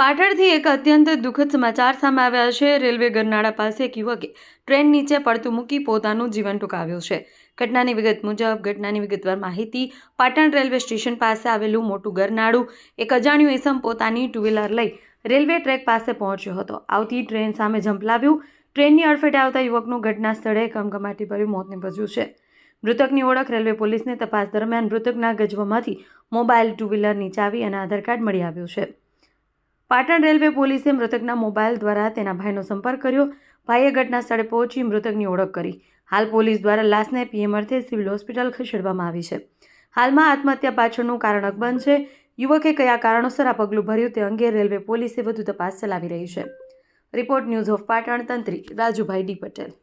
પાટણથી એક અત્યંત દુઃખદ સમાચાર સામે આવ્યા છે. રેલવે ગરનાળા પાસે એક યુવકે ટ્રેન નીચે પડતું મૂકી પોતાનું જીવન ટૂંકાવ્યું છે. ઘટનાની વિગત મુજબ, ઘટનાની વિગતવાર માહિતી પાટણ રેલવે સ્ટેશન પાસે આવેલું મોટું ગરનાળું એક અજાણ્યું એસમ પોતાની ટુ વ્હીલર લઈ રેલવે ટ્રેક પાસે પહોંચ્યો હતો. આવતી ટ્રેન સામે ઝંપલાવ્યું ટ્રેનની અડફેટે આવતા યુવકનું ઘટના સ્થળે કમકમાટી ભર્યું મોત નિપજ્યું છે. મૃતકની ઓળખ રેલવે પોલીસને તપાસ દરમિયાન મૃતકના ગજવામાંથી મોબાઈલ ટુ વ્હીલરની ચાવી અને આધાર કાર્ડ મળી આવ્યું છે. પાટણ રેલવે પોલીસે મૃતકના મોબાઈલ દ્વારા તેના ભાઈનો સંપર્ક કર્યો. ભાઈએ ઘટના સ્થળે પહોંચી મૃતકની ઓળખ કરી. હાલ પોલીસ દ્વારા લાશને પીએમ અર્થે સિવિલ હોસ્પિટલ ખસેડવામાં આવી છે. હાલમાં આત્મહત્યા પાછળનું કારણ અકબંધ છે. યુવકે કયા કારણોસર આ પગલું ભર્યું તે અંગે રેલવે પોલીસે વધુ તપાસ ચલાવી રહી છે. રિપોર્ટ ન્યૂઝ ઓફ પાટણ તંત્રી રાજુભાઈ ડી પટેલ.